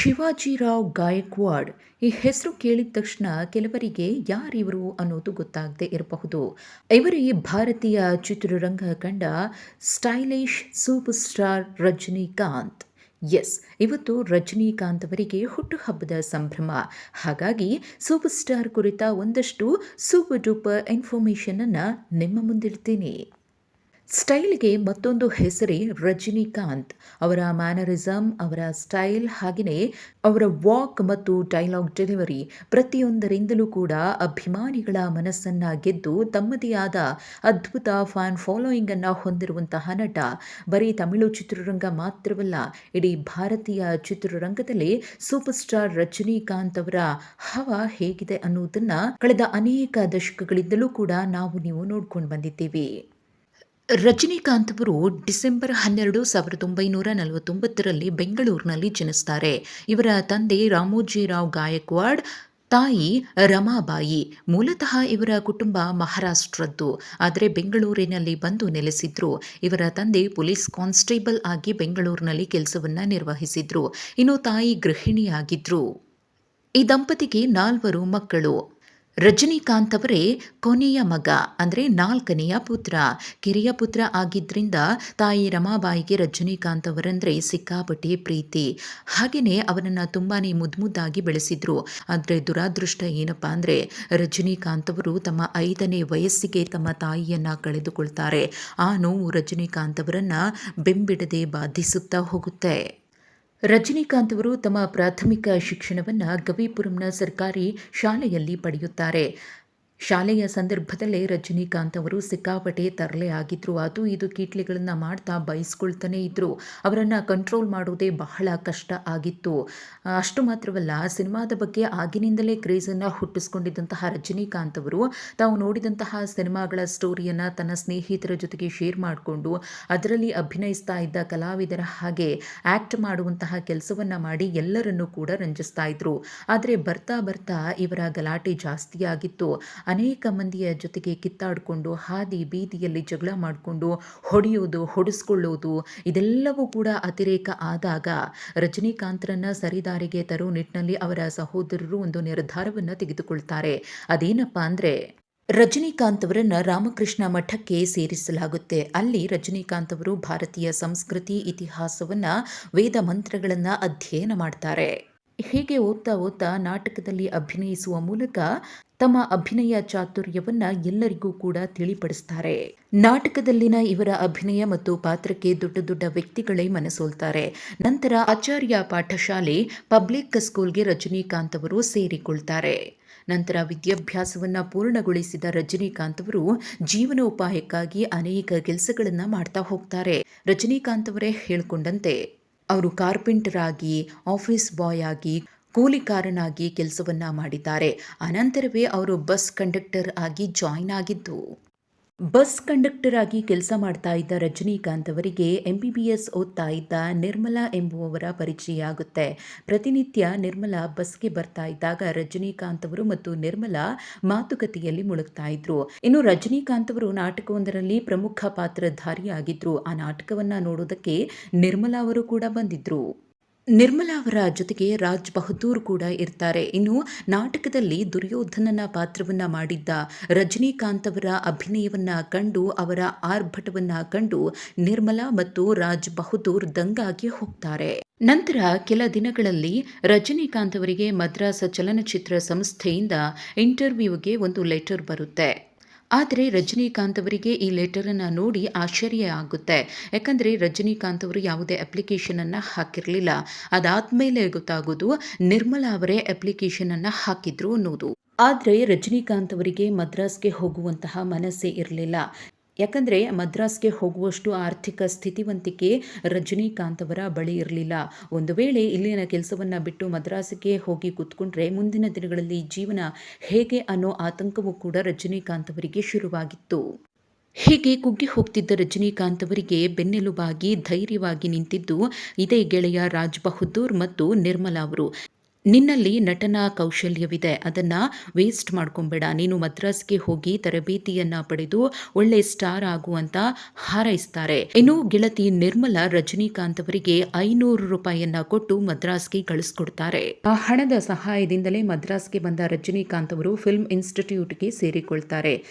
ಶಿವಾಜಿರಾವ್ ಗಾಯಕ್ವಾಡ್ ಈ ಹೆಸರು ಕೇಳಿದ ತಕ್ಷಣ ಕೆಲವರಿಗೆ ಯಾರಿವರು ಅನ್ನೋದು ಗೊತ್ತಾಗದೆ ಇರಬಹುದು. ಇವರೇ ಭಾರತೀಯ ಚಿತ್ರರಂಗ ಕಂಡ stylish super star Rajinikanth. Yes, ಇವತ್ತು ರಜನಿಕಾಂತ್ ಅವರಿಗೆ ಹುಟ್ಟುಹಬ್ಬದ ಸಂಭ್ರಮ. ಹಾಗಾಗಿ ಸೂಪರ್ ಸ್ಟಾರ್ ಕುರಿತ ಒಂದಷ್ಟು ಸೂಪರ್ ಡೂಪರ್ ಇನ್ಫಾರ್ಮೇಷನನ್ನು ನಿಮ್ಮ ಮುಂದಿಡ್ತೀನಿ. ಸ್ಟೈಲ್ಗೆ ಮತ್ತೊಂದು ಹೆಸರೇ ರಜನಿಕಾಂತ್. ಅವರ ಮ್ಯಾನರಿಸಮ್ ಅವರ ಸ್ಟೈಲ್ ಹಾಗೆಯೇ ಅವರ ವಾಕ್ ಮತ್ತು ಡೈಲಾಗ್ ಡೆಲಿವರಿ ಪ್ರತಿಯೊಂದರಿಂದಲೂ ಕೂಡ ಅಭಿಮಾನಿಗಳ ಮನಸ್ಸನ್ನ ಗೆದ್ದು ತಮ್ಮದೇ ಆದ ಅದ್ಭುತ ಫ್ಯಾನ್ ಫಾಲೋಯಿಂಗ್ ಅನ್ನು ಹೊಂದಿರುವಂತಹ ನಟ. ಬರೀ ತಮಿಳು ಚಿತ್ರರಂಗ ಮಾತ್ರವಲ್ಲ, ಇಡೀ ಭಾರತೀಯ ಚಿತ್ರರಂಗದಲ್ಲಿ ಸೂಪರ್ ಸ್ಟಾರ್ ರಜನಿಕಾಂತ್ ಅವರ ಹವ ಹೇಗಿದೆ ಅನ್ನುವುದನ್ನು ಕಳೆದ ಅನೇಕ ದಶಕಗಳಿಂದಲೂ ಕೂಡ ನಾವು ನೀವು ನೋಡ್ಕೊಂಡು ಬಂದಿದ್ದೀವಿ. ರಜನಿಕಾಂತ್ ಅವರು ಡಿಸೆಂಬರ್ ಹನ್ನೆರಡು ಸಾವಿರದ ಒಂಬೈನೂರ ನಲವತ್ತೊಂಬತ್ತರಲ್ಲಿ ಬೆಂಗಳೂರಿನಲ್ಲಿ ಜನಿಸ್ತಾರೆ. ಇವರ ತಂದೆ ರಾಮೋಜಿರಾವ್ ಗಾಯಕ್ವಾಡ್, ತಾಯಿ ರಮಾಬಾಯಿ ಮೂಲತಃ ಇವರ ಕುಟುಂಬ ಮಹಾರಾಷ್ಟ್ರದ್ದು. ಆದರೆ ಬೆಂಗಳೂರಿನಲ್ಲಿ ಬಂದು ನೆಲೆಸಿದ್ರು. ಇವರ ತಂದೆ ಪೊಲೀಸ್ ಕಾನ್ಸ್ಟೇಬಲ್ ಆಗಿ ಬೆಂಗಳೂರಿನಲ್ಲಿ ಕೆಲಸವನ್ನು ನಿರ್ವಹಿಸಿದ್ರು. ಇನ್ನು ತಾಯಿ ಗೃಹಿಣಿಯಾಗಿದ್ರು. ಈ ದಂಪತಿಗೆ ನಾಲ್ವರು ಮಕ್ಕಳು. ರಜನಿಕಾಂತ್ ಅವರೇ ಕೊನೆಯ ಮಗ, ಅಂದರೆ ನಾಲ್ಕನೆಯ ಪುತ್ರ. ಕಿರಿಯ ಪುತ್ರ ಆಗಿದ್ದರಿಂದ ತಾಯಿ ರಮಾಬಾಯಿಗೆ ರಜನಿಕಾಂತ್ ಅವರಂದರೆ ಸಿಕ್ಕಾಪಟ್ಟೆ ಪ್ರೀತಿ. ಹಾಗೆಯೇ ಅವರನ್ನು ತುಂಬಾ ಮುದ್ದಾಗಿ ಬೆಳೆಸಿದ್ರು. ಆದರೆ ದುರಾದೃಷ್ಟ ಏನಪ್ಪ ಅಂದರೆ ರಜನಿಕಾಂತ್ ಅವರು ತಮ್ಮ ಐದನೇ ವಯಸ್ಸಿಗೆ ತಮ್ಮ ತಾಯಿಯನ್ನು ಕಳೆದುಕೊಳ್ತಾರೆ. ಆ ನೋವು ರಜನಿಕಾಂತ್ ಅವರನ್ನು ಬೆಂಬಿಡದೆ ಬಾಧಿಸುತ್ತಾ ಹೋಗುತ್ತೆ. ರಜನಿಕಾಂತ್ ಅವರು ತಮ್ಮ ಪ್ರಾಥಮಿಕ ಶಿಕ್ಷಣವನ್ನು ಗವಿಪುರಂನ ಸರ್ಕಾರಿ ಶಾಲೆಯಲ್ಲಿ ಪಡೆಯುತ್ತಾರೆ. ಶಾಲೆಯ ಸಂದರ್ಭದಲ್ಲೇ ರಜನಿಕಾಂತ್ ಅವರು ಸಿಕ್ಕಾಪಟ್ಟೆ ತರಲೆ ಆಗಿದ್ರು. ಅದು ಇದು ಕೀಟ್ಲೆಗಳನ್ನು ಮಾಡ್ತಾ ಬಯಸ್ಕೊಳ್ತಾನೆ ಇದ್ದರು ಅವರನ್ನು ಕಂಟ್ರೋಲ್ ಮಾಡೋದೇ ಬಹಳ ಕಷ್ಟ ಆಗಿತ್ತು. ಅಷ್ಟು ಮಾತ್ರವಲ್ಲ, ಸಿನಿಮಾದ ಬಗ್ಗೆ ಆಗಿನಿಂದಲೇ ಕ್ರೇಜನ್ನು ಹುಟ್ಟಿಸ್ಕೊಂಡಿದ್ದಂತಹ ರಜನಿಕಾಂತ್ ಅವರು ತಾವು ನೋಡಿದಂತಹ ಸಿನಿಮಾಗಳ ಸ್ಟೋರಿಯನ್ನು ತನ್ನ ಸ್ನೇಹಿತರ ಜೊತೆಗೆ ಶೇರ್ ಮಾಡಿಕೊಂಡು ಅದರಲ್ಲಿ ಅಭಿನಯಿಸ್ತಾ ಇದ್ದ ಕಲಾವಿದರ ಹಾಗೆ ಆ್ಯಕ್ಟ್ ಮಾಡುವಂತಹ ಕೆಲಸವನ್ನು ಮಾಡಿ ಎಲ್ಲರನ್ನೂ ಕೂಡ ರಂಜಿಸ್ತಾ ಇದ್ರು. ಆದರೆ ಬರ್ತಾ ಬರ್ತಾ ಇವರ ಗಲಾಟೆ ಜಾಸ್ತಿಯಾಗಿತ್ತು ಅನೇಕ ಮಂದಿಯ ಜೊತೆಗೆ ಕಿತ್ತಾಡಿಕೊಂಡು, ಹಾದಿ ಬೀದಿಯಲ್ಲಿ ಜಗಳ ಮಾಡಿಕೊಂಡು, ಹೊಡೆಯೋದು, ಹೊಡೆಸ್ಕೊಳ್ಳೋದು, ಇದೆಲ್ಲವೂ ಕೂಡ ಅತಿರೇಕ ಆದಾಗ ರಜನಿಕಾಂತ್ರನ್ನ ಸರಿದಾರಿಗೆ ತರೋ ನಿಟ್ಟಿನಲ್ಲಿ ಅವರ ಸಹೋದರರು ಒಂದು ನಿರ್ಧಾರವನ್ನು ತೆಗೆದುಕೊಳ್ತಾರೆ. ಅದೇನಪ್ಪ ಅಂದರೆ, ರಜನಿಕಾಂತ್ ಅವರನ್ನು ರಾಮಕೃಷ್ಣ ಮಠಕ್ಕೆ ಸೇರಿಸಲಾಗುತ್ತೆ. ಅಲ್ಲಿ ರಜನಿಕಾಂತ್ ಅವರು ಭಾರತೀಯ ಸಂಸ್ಕೃತಿ ಇತಿಹಾಸವನ್ನು, ವೇದ ಮಂತ್ರಗಳನ್ನು ಅಧ್ಯಯನ ಮಾಡ್ತಾರೆ. ಹೀಗೆ ಓದ್ತಾ ಓದ್ತಾ ನಾಟಕದಲ್ಲಿ ಅಭಿನಯಿಸುವ ಮೂಲಕ ತಮ್ಮ ಅಭಿನಯ ಚಾತುರ್ಯವನ್ನ ಎಲ್ಲರಿಗೂ ಕೂಡ ತಿಳಿಪಡಿಸ್ತಾರೆ. ನಾಟಕದಲ್ಲಿನ ಇವರ ಅಭಿನಯ ಮತ್ತು ಪಾತ್ರಕ್ಕೆ ದೊಡ್ಡ ದೊಡ್ಡ ವ್ಯಕ್ತಿಗಳೇ ಮನಸೋಲ್ತಾರೆ. ನಂತರ ಆಚಾರ್ಯ ಪಾಠಶಾಲೆ ಪಬ್ಲಿಕ್ ಸ್ಕೂಲ್ಗೆ ರಜನಿಕಾಂತ್ ಅವರು ಸೇರಿಕೊಳ್ತಾರೆ. ನಂತರ ವಿದ್ಯಾಭ್ಯಾಸವನ್ನ ಪೂರ್ಣಗೊಳಿಸಿದ ರಜನಿಕಾಂತ್ ಅವರು ಜೀವನೋಪಾಯಕ್ಕಾಗಿ ಅನೇಕ ಕೆಲಸಗಳನ್ನು ಮಾಡ್ತಾ ಹೋಗ್ತಾರೆ. ರಜನಿಕಾಂತ್ ಅವರೇ ಹೇಳ್ಕೊಂಡಂತೆ ಅವರು ಕಾರ್ಪೆಂಟರ್ ಆಗಿ ಆಫೀಸ್ ಬಾಯ್ ಆಗಿ ಕೂಲಿಕಾರನಾಗಿ ಕೆಲಸವನ್ನ ಮಾಡಿದ್ದಾರೆ. ಅನಂತರವೇ ಅವರು ಬಸ್ ಕಂಡಕ್ಟರ್ ಆಗಿ ಜಾಯಿನ್ ಆಗಿದ್ದು. ಬಸ್ ಕಂಡಕ್ಟರ್ ಆಗಿ ಕೆಲಸ ಮಾಡ್ತಾ ಇದ್ದ ರಜನಿಕಾಂತ್ ಅವರಿಗೆ ಎಂ ಬಿ ಬಿ ಎಸ್ ಓದ್ತಾ ಇದ್ದ ನಿರ್ಮಲಾ ಎಂಬುವವರ ಪರಿಚಯ ಆಗುತ್ತೆ ಪ್ರತಿನಿತ್ಯ ನಿರ್ಮಲಾ ಬಸ್ಗೆ ಬರ್ತಾ ಇದ್ದಾಗ ರಜನಿಕಾಂತ್ ಅವರು ಮತ್ತು ನಿರ್ಮಲಾ ಮಾತುಕತೆಯಲ್ಲಿ ಮುಳುಗ್ತಾ ಇದ್ರು. ಇನ್ನು ರಜನಿಕಾಂತ್ ಅವರು ನಾಟಕವೊಂದರಲ್ಲಿ ಪ್ರಮುಖ ಪಾತ್ರಧಾರಿಯಾಗಿದ್ರು. ಆ ನಾಟಕವನ್ನ ನೋಡೋದಕ್ಕೆ ನಿರ್ಮಲಾ ಅವರು ಕೂಡ ಬಂದಿದ್ರು. ನಿರ್ಮಲಾ ಅವರ ಜೊತೆಗೆ ರಾಜ್ ಬಹದ್ದೂರ್ ಕೂಡ ಇರ್ತಾರೆ. ಇನ್ನು ನಾಟಕದಲ್ಲಿ ದುರ್ಯೋಧನನ ಪಾತ್ರವನ್ನ ಮಾಡಿದ್ದ ರಜನಿಕಾಂತ್ ಅವರ ಅಭಿನಯವನ್ನ ಕಂಡು, ಅವರ ಆರ್ಭಟವನ್ನ ಕಂಡು ನಿರ್ಮಲಾ ಮತ್ತು ರಾಜ್ ಬಹದ್ದೂರ್ ದಂಗಾಗಿ ಹೋಗ್ತಾರೆ. ನಂತರ ಕೆಲ ದಿನಗಳಲ್ಲಿ ರಜನಿಕಾಂತ್ ಅವರಿಗೆ ಮದ್ರಾಸ್ ಚಲನಚಿತ್ರ ಸಂಸ್ಥೆಯಿಂದ ಇಂಟರ್ವ್ಯೂಗೆ ಒಂದು ಲೆಟರ್ ಬರುತ್ತೆ. ಆದರೆ ರಜನಿಕಾಂತ್ ಅವರಿಗೆ ಈ ಲೆಟರನ್ನು ನೋಡಿ ಆಶ್ಚರ್ಯ ಆಗುತ್ತೆ. ಯಾಕಂದರೆ ರಜನಿಕಾಂತ್ ಅವರು ಯಾವುದೇ ಅಪ್ಲಿಕೇಶನನ್ನು ಹಾಕಿರಲಿಲ್ಲ. ಅದಾದಮೇಲೆ ಗೊತ್ತಾಗೋದು ನಿರ್ಮಲಾ ಅವರೇ ಅಪ್ಲಿಕೇಶನನ್ನು ಹಾಕಿದ್ರು ಅನ್ನೋದು. ಆದರೆ ರಜನಿಕಾಂತ್ ಅವರಿಗೆ ಮದ್ರಾಸ್ಗೆ ಹೋಗುವಂತಹ ಮನಸ್ಸೇ ಇರಲಿಲ್ಲ. ಯಾಕಂದರೆ ಮದ್ರಾಸ್ಗೆ ಹೋಗುವಷ್ಟು ಆರ್ಥಿಕ ಸ್ಥಿತಿವಂತಿಕೆ ರಜನಿಕಾಂತ್ ಅವರ ಬಳಿ ಇರಲಿಲ್ಲ. ಒಂದು ವೇಳೆ ಇಲ್ಲಿನ ಕೆಲಸವನ್ನು ಬಿಟ್ಟು ಮದ್ರಾಸ್ಗೆ ಹೋಗಿ ಕೂತ್ಕೊಂಡ್ರೆ ಮುಂದಿನ ದಿನಗಳಲ್ಲಿ ಜೀವನ ಹೇಗೆ ಅನ್ನೋ ಆತಂಕವೂ ಕೂಡ ರಜನಿಕಾಂತ್ ಅವರಿಗೆ ಶುರುವಾಗಿತ್ತು. ಹೀಗೆ ಕುಗ್ಗಿ ಹೋಗ್ತಿದ್ದ ರಜನಿಕಾಂತ್ ಅವರಿಗೆ ಬೆನ್ನೆಲುಬಾಗಿ ಧೈರ್ಯವಾಗಿ ನಿಂತಿದ್ದು ಇದೇ ಗೆಳೆಯ ರಾಜ್ ಬಹದ್ದೂರ್ ಮತ್ತು ನಿರ್ಮಲಾ ಅವರು. ನಿನ್ನಲ್ಲಿ ನಟನ ಕೌಶಲ್ಯವಿದೆ. ಅದನ್ನ ವೇಸ್ಟ್ ಮಾಡ್ಕೊಂಬೇಡ. ನೀನು ಮದ್ರಾಸ್ಗೆ ಹೋಗಿ ತರಬೇತಿಯನ್ನು ಪಡೆದು ಒಳ್ಳೆ ಸ್ಟಾರ್ ಆಗುವಂತ ಹಾರೈಸ್ತಾರೆ. ಇನ್ನು ಗೆಳತಿ ನಿರ್ಮಲಾ ರಜನಿಕಾಂತ್ ಅವರಿಗೆ ಐನೂರು ರೂಪಾಯಿಯನ್ನ ಕೊಟ್ಟು ಮದ್ರಾಸ್ಗೆ ಕಳಿಸ್ಕೊಡ್ತಾರೆ. ಆ ಹಣದ ಸಹಾಯದಿಂದಲೇ ಮದ್ರಾಸ್ಗೆ ಬಂದ ರಜನಿಕಾಂತ್ ಅವರು ಫಿಲ್ಮ್ ಇನ್ಸ್ಟಿಟ್ಯೂಟ್ಗೆ ಸೇರಿಕೊಳ್ತಾರೆ.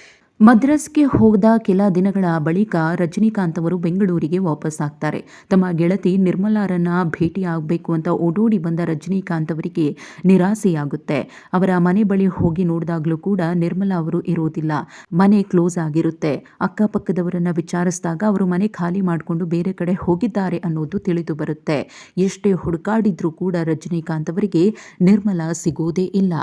ಮದ್ರಾಸ್ಗೆ ಹೋದ ಕೆಲ ದಿನಗಳ ಬಳಿಕ ರಜನಿಕಾಂತ್ ಅವರು ಬೆಂಗಳೂರಿಗೆ ವಾಪಸ್ ಆಗ್ತಾರೆ. ತಮ್ಮ ಗೆಳತಿ ನಿರ್ಮಲಾರನ್ನ ಭೇಟಿ ಆಗಬೇಕು ಅಂತ ಓಡೋಡಿ ಬಂದ ರಜನಿಕಾಂತ್ ಅವರಿಗೆ ನಿರಾಸೆಯಾಗುತ್ತೆ. ಅವರ ಮನೆ ಬಳಿ ಹೋಗಿ ನೋಡಿದಾಗಲೂ ಕೂಡ ನಿರ್ಮಲಾ ಅವರು ಇರೋದಿಲ್ಲ. ಮನೆ ಕ್ಲೋಸ್ ಆಗಿರುತ್ತೆ. ಅಕ್ಕಪಕ್ಕದವರನ್ನ ವಿಚಾರಿಸಿದಾಗ ಅವರು ಮನೆ ಖಾಲಿ ಮಾಡಿಕೊಂಡು ಬೇರೆ ಕಡೆ ಹೋಗಿದ್ದಾರೆ ಅನ್ನೋದು ತಿಳಿದು ಬರುತ್ತೆ. ಎಷ್ಟೇ ಹುಡುಕಾಡಿದ್ರೂ ಕೂಡ ರಜನಿಕಾಂತ್ ಅವರಿಗೆ ನಿರ್ಮಲಾ ಸಿಗೋದೇ ಇಲ್ಲ.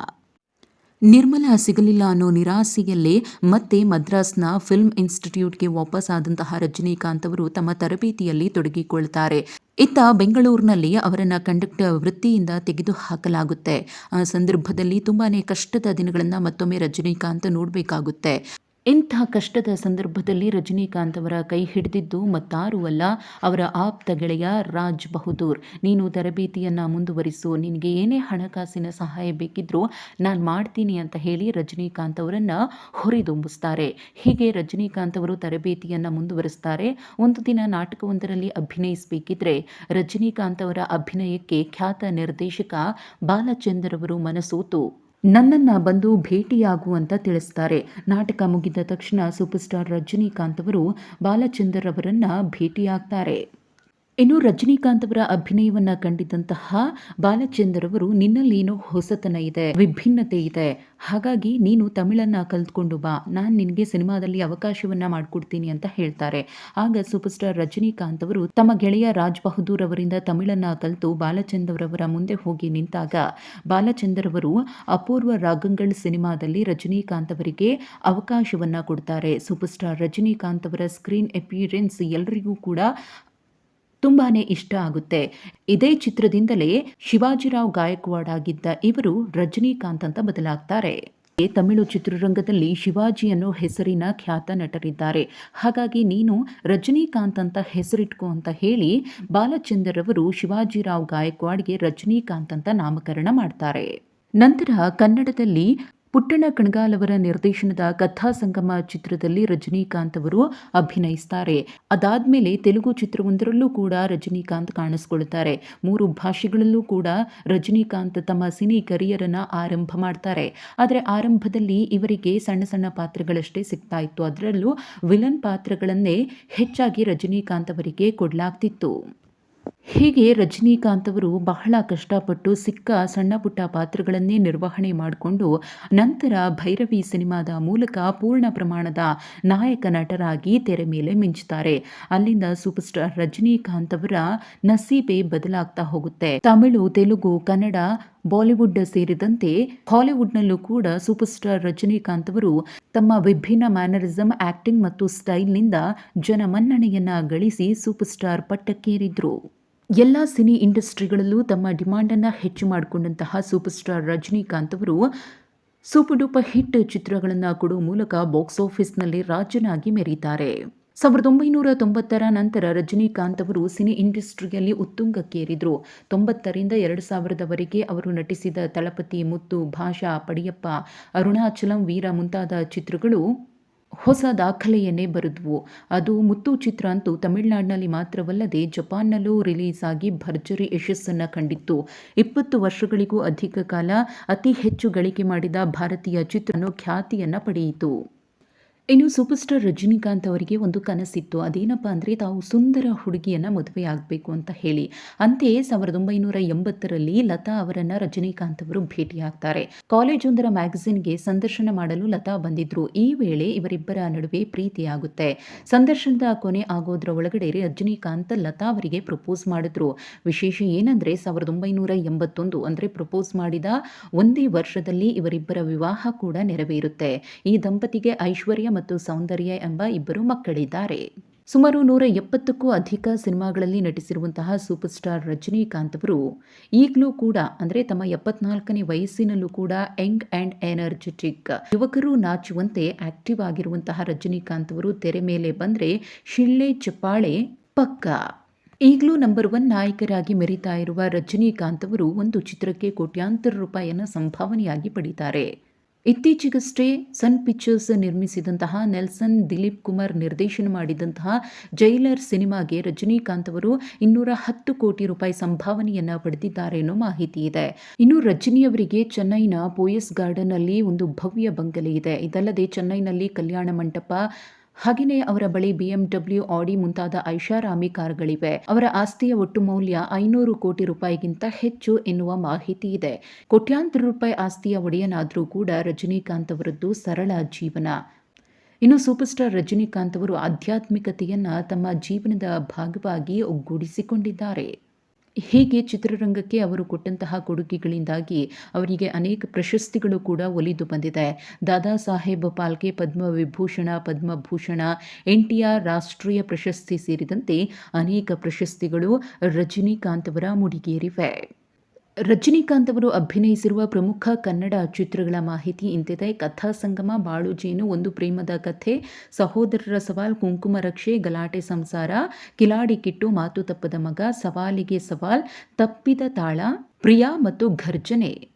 ನಿರ್ಮಲಾ ಸಿಗಲಿಲ್ಲ ಅನ್ನೋ ನಿರಾಸೆಯಲ್ಲೇ ಮತ್ತೆ ಮದ್ರಾಸ್ನ ಫಿಲ್ಮ್ ಇನ್ಸ್ಟಿಟ್ಯೂಟ್ಗೆ ವಾಪಸ್ ಆದಂತಹ ರಜನಿಕಾಂತ್ ಅವರು ತಮ್ಮ ತರಬೇತಿಯಲ್ಲಿ ತೊಡಗಿಕೊಳ್ತಾರೆ. ಇತ್ತ ಬೆಂಗಳೂರಿನಲ್ಲಿ ಅವರನ್ನ ಕಂಡಕ್ಟರ್ ವೃತ್ತಿಯಿಂದ ತೆಗೆದು ಹಾಕಲಾಗುತ್ತೆ ಆ ಸಂದರ್ಭದಲ್ಲಿ ತುಂಬಾನೇ ಕಷ್ಟದ ದಿನಗಳನ್ನು ಮತ್ತೊಮ್ಮೆ ರಜನಿಕಾಂತ್ ನೋಡಬೇಕಾಗುತ್ತೆ. ಇಂಥ ಕಷ್ಟದ ಸಂದರ್ಭದಲ್ಲಿ ರಜನಿಕಾಂತ್ ಅವರ ಕೈ ಹಿಡಿದಿದ್ದು ಮತ್ತಾರೂ ಅಲ್ಲ ಅವರ ಆಪ್ತ ಗೆಳೆಯ ರಾಜ್ ಬಹದ್ದೂರ್. ನೀನು ತರಬೇತಿಯನ್ನು ಮುಂದುವರಿಸು, ನಿನಗೆ ಏನೇ ಹಣಕಾಸಿನ ಸಹಾಯ ಬೇಕಿದ್ರೂ ನಾನು ಮಾಡ್ತೀನಿ ಅಂತ ಹೇಳಿ ರಜನಿಕಾಂತ್ ಅವರನ್ನು ಹುರಿದುಂಬಿಸ್ತಾರೆ. ಹೀಗೆ ರಜನೀಕಾಂತ್ ಅವರು ತರಬೇತಿಯನ್ನು ಮುಂದುವರಿಸ್ತಾರೆ. ಒಂದು ದಿನ ನಾಟಕವೊಂದರಲ್ಲಿ ಅಭಿನಯಿಸಬೇಕಿದ್ರೆ ರಜನೀಕಾಂತ್ ಅವರ ಅಭಿನಯಕ್ಕೆ ಖ್ಯಾತ ನಿರ್ದೇಶಕ ಬಾಲಚಂದರ್ ಅವರು ಮನಸೋತು. ನನ್ನನ್ನು ಬಂದು ಭೇಟಿಯಾಗುವಂತ ತಿಳಿಸ್ತಾರೆ. ನಾಟಕ ಮುಗಿದ ತಕ್ಷಣ ಸೂಪರ್ ಸ್ಟಾರ್ ರಜನಿಕಾಂತ್ ಅವರು ಬಾಲಚಂದರ್ ಅವರನ್ನು ಭೇಟಿಯಾಗ್ತಾರೆ. ಇನ್ನು ರಜನಿಕಾಂತ್ ಅವರ ಅಭಿನಯವನ್ನ ಕಂಡಿದ್ದಂತಹ ಬಾಲಚಂದರ್ ಅವರು ನಿನ್ನಲ್ಲೇನೋ ಹೊಸತನ ಇದೆ, ವಿಭಿನ್ನತೆ ಇದೆ. ಹಾಗಾಗಿ ನೀನು ತಮಿಳನ್ನ ಕಲ್ತ್ಕೊಂಡು ಬಾ. ನಾನು ನಿನಗೆ ಸಿನಿಮಾದಲ್ಲಿ ಅವಕಾಶವನ್ನ ಮಾಡಿಕೊಡ್ತೀನಿ ಅಂತ ಹೇಳ್ತಾರೆ. ಆಗ ಸೂಪರ್ ಸ್ಟಾರ್ ರಜನಿಕಾಂತ್ ಅವರು ತಮ್ಮ ಗೆಳೆಯ ರಾಜ್ ಬಹದ್ದೂರ್ ಅವರಿಂದ ತಮಿಳನ್ನ ಕಲಿತು ಅವರ ಮುಂದೆ ಹೋಗಿ ನಿಂತಾಗ ಬಾಲಚಂದರ್ ಅವರು ಅಪೂರ್ವ ರಾಗಂಗಳ್ ಸಿನಿಮಾದಲ್ಲಿ ರಜನಿಕಾಂತ್ ಅವರಿಗೆ ಅವಕಾಶವನ್ನ ಕೊಡ್ತಾರೆ. ಸೂಪರ್ ಸ್ಟಾರ್ ರಜನಿಕಾಂತ್ ಅವರ ಸ್ಕ್ರೀನ್ ಅಪಿಯರೆನ್ಸ್ ಎಲ್ಲರಿಗೂ ಕೂಡ ತುಂಬಾನೇ ಇಷ್ಟ ಆಗುತ್ತೆ. ಇದೇ ಚಿತ್ರದಿಂದಲೇ ಶಿವಾಜಿರಾವ್ ಗಾಯಕ್ವಾಡ್ ಆಗಿದ್ದ ಇವರು ರಜನಿಕಾಂತ್ ಅಂತ ಬದಲಾಗ್ತಾರೆ. ತಮಿಳು ಚಿತ್ರರಂಗದಲ್ಲಿ ಶಿವಾಜಿ ಅನ್ನೋ ಹೆಸರಿನ ಖ್ಯಾತ ನಟರಿದ್ದಾರೆ. ಹಾಗಾಗಿ ನೀನು ರಜನಿಕಾಂತ್ ಅಂತ ಹೆಸರಿಟ್ಕೋ ಅಂತ ಹೇಳಿ ಬಾಲಚಂದರ್ ಅವರು ಶಿವಾಜಿರಾವ್ ಗಾಯಕ್ವಾಡ್ಗೆ ರಜನಿಕಾಂತ್ ಅಂತ ನಾಮಕರಣ ಮಾಡ್ತಾರೆ. ನಂತರ ಕನ್ನಡದಲ್ಲಿ ಪುಟ್ಟಣ ಕಣಗಾಲವರ ನಿರ್ದೇಶನದ ಕಥಾ ಸಂಗಮ ಚಿತ್ರದಲ್ಲಿ ರಜನಿಕಾಂತ್ ಅವರು ಅಭಿನಯಿಸ್ತಾರೆ. ಅದಾದ್ಮೇಲೆ ತೆಲುಗು ಚಿತ್ರವೊಂದರಲ್ಲೂ ಕೂಡ ರಜನಿಕಾಂತ್ ಕಾಣಿಸ್ಕೊಳ್ತಾರೆ. ಮೂರು ಭಾಷೆಗಳಲ್ಲೂ ಕೂಡ ರಜನಿಕಾಂತ್ ತಮ್ಮ ಸಿನಿ ಕರಿಯರನ್ನ ಆರಂಭ ಮಾಡ್ತಾರೆ. ಆದರೆ ಆರಂಭದಲ್ಲಿ ಇವರಿಗೆ ಸಣ್ಣ ಸಣ್ಣ ಪಾತ್ರಗಳಷ್ಟೇ ಸಿಗ್ತಾ ಇತ್ತು. ಅದರಲ್ಲೂ ವಿಲನ್ ಪಾತ್ರಗಳನ್ನೇ ಹೆಚ್ಚಾಗಿ ರಜನಿಕಾಂತ್ ಅವರಿಗೆ ಕೊಡಲಾಗ್ತಿತ್ತು. ಹೀಗೆ ರಜನೀಕಾಂತ್ ಅವರು ಬಹಳ ಕಷ್ಟಪಟ್ಟು ಸಿಕ್ಕ ಸಣ್ಣ ಪುಟ್ಟ ಪಾತ್ರಗಳನ್ನೇ ನಿರ್ವಹಣೆ ಮಾಡಿಕೊಂಡು ನಂತರ ಭೈರವಿ ಸಿನಿಮಾದ ಮೂಲಕ ಪೂರ್ಣ ಪ್ರಮಾಣದ ನಾಯಕ ನಟರಾಗಿ ತೆರೆ ಮೇಲೆ ಮಿಂಚುತ್ತಾರೆ. ಅಲ್ಲಿಂದ ಸೂಪರ್ ಸ್ಟಾರ್ ರಜನೀಕಾಂತ್ ಅವರ ನಸೀಬೆ ಬದಲಾಗ್ತಾ ಹೋಗುತ್ತೆ. ತಮಿಳು, ತೆಲುಗು, ಕನ್ನಡ, ಬಾಲಿವುಡ್ ಸೇರಿದಂತೆ ಹಾಲಿವುಡ್ನಲ್ಲೂ ಕೂಡ ಸೂಪರ್ ಸ್ಟಾರ್ ರಜನಿಕಾಂತ್ ಅವರು ತಮ್ಮ ವಿಭಿನ್ನ ಮ್ಯಾನರಿಸಂ ಆಕ್ಟಿಂಗ್ ಮತ್ತು ಸ್ಟೈಲ್ನಿಂದ ಜನಮನ್ನಣೆಯನ್ನ ಗಳಿಸಿ ಸೂಪರ್ ಸ್ಟಾರ್ ಪಟ್ಟಕ್ಕೇರಿದ್ರು. ಎಲ್ಲ ಸಿನಿ ಇಂಡಸ್ಟ್ರಿಗಳಲ್ಲೂ ತಮ್ಮ ಡಿಮಾಂಡನ್ನು ಹೆಚ್ಚು ಮಾಡಿಕೊಂಡಂತಹ ಸೂಪರ್ ಸ್ಟಾರ್ ರಜನಿಕಾಂತ್ ಅವರು ಸೂಪರ್ ಡೂಪರ್ ಹಿಟ್ ಚಿತ್ರಗಳನ್ನು ಕೊಡುವ ಮೂಲಕ ಬಾಕ್ಸ್ ಆಫೀಸ್ನಲ್ಲಿ ರಾಜನಾಗಿ ಮೆರೀತಾರೆ. ಸಾವಿರದ ಒಂಬೈನೂರ ತೊಂಬತ್ತರ ನಂತರ ರಜನಿಕಾಂತ್ ಅವರು ಸಿನಿ ಇಂಡಸ್ಟ್ರಿಯಲ್ಲಿ ಉತ್ತುಂಗಕ್ಕೇರಿದ್ರು. ತೊಂಬತ್ತರಿಂದ ಎರಡು ಸಾವಿರದವರೆಗೆ ಅವರು ನಟಿಸಿದ ತಳಪತಿ ಮುತ್ತು, ಭಾಷಾ, ಪಡಿಯಪ್ಪ, ಅರುಣಾಚಲಂ, ವೀರ ಮುಂತಾದ ಚಿತ್ರಗಳು ಹೊಸ ದಾಖಲೆಯನ್ನೇ ಬರೆದ್ವು. ಅದು ಮುತ್ತು ಚಿತ್ರ ಅಂತೂ ತಮಿಳುನಾಡಿನಲ್ಲಿ ಮಾತ್ರವಲ್ಲದೆ ಜಪಾನ್ನಲ್ಲೂ ರಿಲೀಸ್ ಆಗಿ ಭರ್ಜರಿ ಯಶಸ್ಸನ್ನು ಕಂಡಿತ್ತು. ಇಪ್ಪತ್ತು ವರ್ಷಗಳಿಗೂ ಅಧಿಕ ಕಾಲ ಅತಿ ಹೆಚ್ಚು ಗಳಿಕೆ ಮಾಡಿದ ಭಾರತೀಯ ಚಿತ್ರನು ಖ್ಯಾತಿಯನ್ನು ಪಡೆಯಿತು. ಇನ್ನು ಸೂಪರ್ ಸ್ಟಾರ್ ರಜನಿಕಾಂತ್ ಅವರಿಗೆ ಒಂದು ಕನಸಿತ್ತು. ಅದೇನಪ್ಪ ಅಂದರೆ ತಾವು ಸುಂದರ ಹುಡುಗಿಯನ್ನು ಮದುವೆ ಆಗಬೇಕು ಅಂತ ಹೇಳಿ. ಅಂತೆಯೇ ಸಾವಿರದ ಒಂಬೈನೂರ ಎಂಬತ್ತರಲ್ಲಿ ಲತಾ ಅವರನ್ನು ರಜನಿಕಾಂತ್ ಅವರು ಭೇಟಿಯಾಗ್ತಾರೆ ಕಾಲೇಜೊಂದರ ಮ್ಯಾಗಝಿನ್ಗೆ ಸಂದರ್ಶನ ಮಾಡಲು ಲತಾ ಬಂದಿದ್ರು. ಈ ವೇಳೆ ಇವರಿಬ್ಬರ ನಡುವೆ ಪ್ರೀತಿಯಾಗುತ್ತೆ. ಸಂದರ್ಶನದ ಕೊನೆ ಆಗೋದ್ರ ಒಳಗಡೆ ರಜನಿಕಾಂತ್ ಲತಾ ಅವರಿಗೆ ಪ್ರಪೋಸ್ ಮಾಡಿದ್ರು. ವಿಶೇಷ ಏನಂದ್ರೆ ಸಾವಿರದ ಒಂಬೈನೂರ ಎಂಬತ್ತೊಂದು ಅಂದರೆ ಪ್ರಪೋಸ್ ಮಾಡಿದ ಒಂದೇ ವರ್ಷದಲ್ಲಿ ಇವರಿಬ್ಬರ ವಿವಾಹ ಕೂಡ ನೆರವೇರುತ್ತೆ. ಈ ದಂಪತಿಗೆ ಐಶ್ವರ್ಯ ಮತ್ತು ಸೌಂದರ್ಯ ಎಂಬ ಇಬ್ಬರು ಮಕ್ಕಳಿದ್ದಾರೆ. ಸುಮಾರು ನೂರ ಎಪ್ಪತ್ತಕ್ಕೂ ಅಧಿಕ ಸಿನಿಮಾಗಳಲ್ಲಿ ನಟಿಸಿರುವಂತಹ ಸೂಪರ್ ಸ್ಟಾರ್ ರಜನಿಕಾಂತ್ ಅವರು ಈಗಲೂ ಕೂಡ, ಅಂದರೆ ತಮ್ಮ ಎಪ್ಪತ್ನಾಲ್ಕನೇ ವಯಸ್ಸಿನಲ್ಲೂ ಕೂಡ ಯಂಗ್ ಆ್ಯಂಡ್ ಎನರ್ಜೆಟಿಕ್ ಯುವಕರು ನಾಚುವಂತೆ ಆಕ್ಟಿವ್ ಆಗಿರುವಂತಹ ರಜನಿಕಾಂತ್ ಅವರು ತೆರೆ ಮೇಲೆ ಬಂದರೆ ಶಿಳ್ಳೆ ಚಪ್ಪಾಳೆ ಪಕ್ಕ. ಈಗಲೂ ನಂಬರ್ ಒನ್ ನಾಯಕರಾಗಿ ಮೆರಿತಾ ಇರುವ ರಜನಿಕಾಂತ್ ಅವರು ಒಂದು ಚಿತ್ರಕ್ಕೆ ಕೋಟ್ಯಾಂತರ ರೂಪಾಯಿಯನ್ನು ಸಂಭಾವನೆಯಾಗಿ ಪಡೀತಾರೆ. ಇತ್ತೀಚೆಗಷ್ಟೇ ಸನ್ ಪಿಕ್ಚರ್ಸ್ ನಿರ್ಮಿಸಿದಂತಹ ನೆಲ್ಸನ್ ದಿಲೀಪ್ ಕುಮಾರ್ ನಿರ್ದೇಶನ ಮಾಡಿದಂತಹ ಜೈಲರ್ ಸಿನಿಮಾಗೆ ರಜನಿಕಾಂತ್ ಅವರು ಇನ್ನೂರ ಹತ್ತು ಕೋಟಿ ರೂಪಾಯಿ ಸಂಭಾವನೆಯನ್ನ ಪಡೆದಿದ್ದಾರೆ ಅನ್ನೋ ಮಾಹಿತಿ ಇದೆ. ಇನ್ನು ರಜನಿಯವರಿಗೆ ಚೆನ್ನೈನ ಪೋಯಸ್ ಗಾರ್ಡನ್ ಅಲ್ಲಿ ಒಂದು ಭವ್ಯ ಬಂಗಲೆ ಇದೆ. ಇದಲ್ಲದೆ ಚೆನ್ನೈನಲ್ಲಿ ಕಲ್ಯಾಣ ಮಂಟಪ ಹಾಗೆಯೇ ಅವರ ಬಳಿ ಬಿಎಂಡಬ್ಲ್ಯೂ ಆಡಿ ಮುಂತಾದ ಐಷಾರಾಮಿ ಕಾರ್ಗಳಿವೆ. ಅವರ ಆಸ್ತಿಯ ಒಟ್ಟು ಮೌಲ್ಯ ಐನೂರು ಕೋಟಿ ರೂಪಾಯಿಗಿಂತ ಹೆಚ್ಚು ಎನ್ನುವ ಮಾಹಿತಿ ಇದೆ. ಕೋಟ್ಯಾಂತರ ರೂಪಾಯಿ ಆಸ್ತಿಯ ಒಡೆಯನಾದರೂ ಕೂಡ ರಜನಿಕಾಂತ್ ಅವರದ್ದು ಸರಳ ಜೀವನ. ಇನ್ನು ಸೂಪರ್ ಸ್ಟಾರ್ ರಜನಿಕಾಂತ್ ಅವರು ಆಧ್ಯಾತ್ಮಿಕತೆಯನ್ನು ತಮ್ಮ ಜೀವನದ ಭಾಗವಾಗಿ ಒಗ್ಗೂಡಿಸಿಕೊಂಡಿದ್ದಾರೆ. ಹೀಗೆ ಚಿತ್ರರಂಗಕ್ಕೆ ಅವರು ಕೊಟ್ಟಂತಹ ಕೊಡುಗೆಗಳಿಂದಾಗಿ ಅವರಿಗೆ ಅನೇಕ ಪ್ರಶಸ್ತಿಗಳು ಕೂಡ ಒಲಿದು ಬಂದಿದೆ. Dada Saheb Phalke Padma Vibhushan Padma Bhushan N T R ರಾಷ್ಟ್ರೀಯ ಪ್ರಶಸ್ತಿ ಸೇರಿದಂತೆ ಅನೇಕ ಪ್ರಶಸ್ತಿಗಳು ರಜನಿಕಾಂತ್ ಅವರ ಮುಡಿಗೇರಿವೆ. ರಜನಿಕಾಂತ್ ಅವರು ಅಭಿನಯಿಸಿರುವ ಪ್ರಮುಖ ಕನ್ನಡ ಚಿತ್ರಗಳ ಮಾಹಿತಿ ಇಂತಿದೆ. ಕಥಾ ಸಂಗಮ ಬಾಳು ಜೇನು ಒಂದು ಪ್ರೇಮದ ಕಥೆ, ಸಹೋದರರ ಸವಾಲ್, ಕುಂಕುಮ ರಕ್ಷೆ, ಗಲಾಟೆ ಸಂಸಾರ, ಕಿಲಾಡಿ ಕಿಟ್ಟು, ಮಾತು ತಪ್ಪದ ಮಗ, ಸವಾಲಿಗೆ ಸವಾಲ್, ತಪ್ಪಿದ ತಾಳ, ಪ್ರಿಯಾ ಮತ್ತು ಘರ್ಜನೆ.